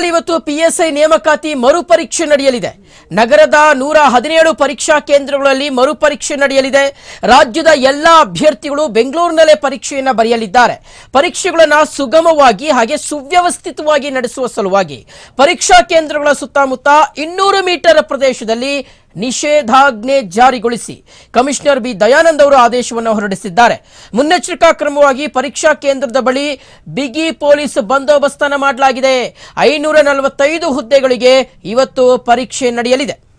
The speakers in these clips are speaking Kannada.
ರಾಜ್ಯದಲ್ಲಿ ಇವತ್ತು ಪಿಎಸ್ಐ ನೇಮಕಾತಿ ಮರುಪರೀಕ್ಷೆ ನಡೆಯಲಿದೆ. ನಗರದ ನೂರ ಹದಿನೇಳು ಪರೀಕ್ಷಾ ಕೇಂದ್ರಗಳಲ್ಲಿ ಮರುಪರೀಕ್ಷೆ ನಡೆಯಲಿದೆ. ರಾಜ್ಯದ ಎಲ್ಲ ಅಭ್ಯರ್ಥಿಗಳು ಬೆಂಗಳೂರಿನಲ್ಲೇ ಪರೀಕ್ಷೆಯನ್ನು ಬರೆಯಲಿದ್ದಾರೆ. ಪರೀಕ್ಷೆಗಳನ್ನು ಸುಗಮವಾಗಿ ಹಾಗೆ ಸುವ್ಯವಸ್ಥಿತವಾಗಿ ನಡೆಸುವ ಸಲುವಾಗಿ ಪರೀಕ್ಷಾ ಕೇಂದ್ರಗಳ ಸುತ್ತಮುತ್ತ ಇನ್ನೂರು ಮೀಟರ್ ಪ್ರದೇಶದಲ್ಲಿ ನಿಷೇಧಾಜ್ಞೆ ಜಾರಿಗೊಳಿಸಿ. Commissioner B. ದಯಾನಂದ್ ಅವರು ಆದೇಶವನ್ನು ಹೊರಡಿಸಿದ್ದಾರೆ. ಮುನ್ನೆಚ್ಚರಿಕಾ ಕ್ರಮವಾಗಿ ಪರೀಕ್ಷಾ ಕೇಂದ್ರದ ಬಳಿ ಬಿಗಿ ಪೊಲೀಸ್ ಬಂದೋಬಸ್ತ್ ಮಾಡಲಾಗಿದೆ. ಐನೂರ ನಲವತ್ತೈದು ಹುದ್ದೆಗಳಿಗೆ ಇವತ್ತು ಪರೀಕ್ಷೆ ನಡೆಯಲಿದೆ.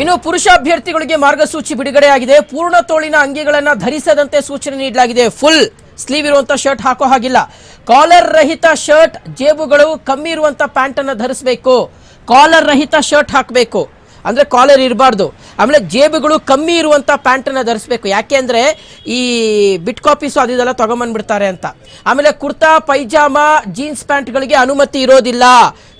ಇನ್ನು ಪುರುಷ ಅಭ್ಯರ್ಥಿಗಳಿಗೆ ಮಾರ್ಗಸೂಚಿ ಬಿಡುಗಡೆಯಾಗಿದೆ. ಪೂರ್ಣ ತೋಳಿನ ಅಂಗಿಗಳನ್ನು ಧರಿಸದಂತೆ ಸೂಚನೆ ನೀಡಲಾಗಿದೆ. ಫುಲ್ ಸ್ಲೀವ್ ಇರುವಂತ ಶರ್ಟ್ ಹಾಕೋ ಹಾಗಿಲ್ಲ. ಕಾಲರ್ ರಹಿತ ಶರ್ಟ್, ಜೇಬುಗಳು ಕಮ್ಮಿ ಇರುವಂತ ಪ್ಯಾಂಟ್ ಅನ್ನ ಧರಿಸಬೇಕು. ಕಾಲರ್ ರಹಿತ ಶರ್ಟ್ ಹಾಕಬೇಕು. ಅಂದ್ರೆ ಕಾಲರ್ ಇರಬಾರ್ದು. ಆಮೇಲೆ ಜೇಬುಗಳು ಕಮ್ಮಿ ಇರುವಂತ ಪ್ಯಾಂಟ್ ಅನ್ನ ಧರಿಸಬೇಕು. ಯಾಕೆ ಅಂದರೆ ಈ ಬಿಟ್ ಕಾಪೀಸು ಅದಿದೆಲ್ಲ ತಗೊಂಬಂದ್ಬಿಡ್ತಾರೆ ಅಂತ. ಆಮೇಲೆ ಕುರ್ತಾ, ಪೈಜಾಮಾ, ಜೀನ್ಸ್ ಪ್ಯಾಂಟ್ಗಳಿಗೆ ಅನುಮತಿ ಇರೋದಿಲ್ಲ.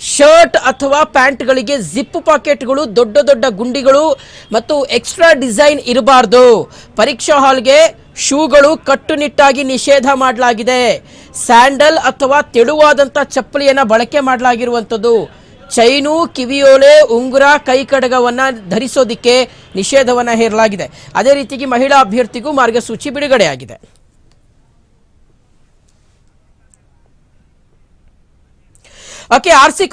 ಶರ್ಟ್ ಅಥವಾ ಪ್ಯಾಂಟ್ಗಳಿಗೆ ಜಿಪ್ ಪಾಕೆಟ್ಗಳು, ದೊಡ್ಡ ದೊಡ್ಡ ಗುಂಡಿಗಳು ಮತ್ತು ಎಕ್ಸ್ಟ್ರಾ ಡಿಸೈನ್ ಇರಬಾರ್ದು. ಪರೀಕ್ಷಾ ಹಾಲ್ಗೆ ಶೂಗಳು ಕಟ್ಟುನಿಟ್ಟಾಗಿ ನಿಷೇಧ ಮಾಡಲಾಗಿದೆ. ಸ್ಯಾಂಡಲ್ ಅಥವಾ ತೆಳುವಾದಂಥ ಚಪ್ಪಲಿಯನ್ನು ಬಳಕೆ ಮಾಡಲಾಗಿರುವಂಥದ್ದು. ಚೈನು, ಕಿವಿಯೋಲೆ, ಉಂಗುರ ಕೈ ಕಡಗವನ್ನ ಧರಿಸೋದಿಕ್ಕೆ ನಿಷೇಧವನ್ನ ಹೇರಲಾಗಿದೆ. ಅದೇ ರೀತಿಯಾಗಿ ಮಹಿಳಾ ಅಭ್ಯರ್ಥಿಗೂ ಮಾರ್ಗಸೂಚಿ ಬಿಡುಗಡೆಯಾಗಿದೆ. Okay, R C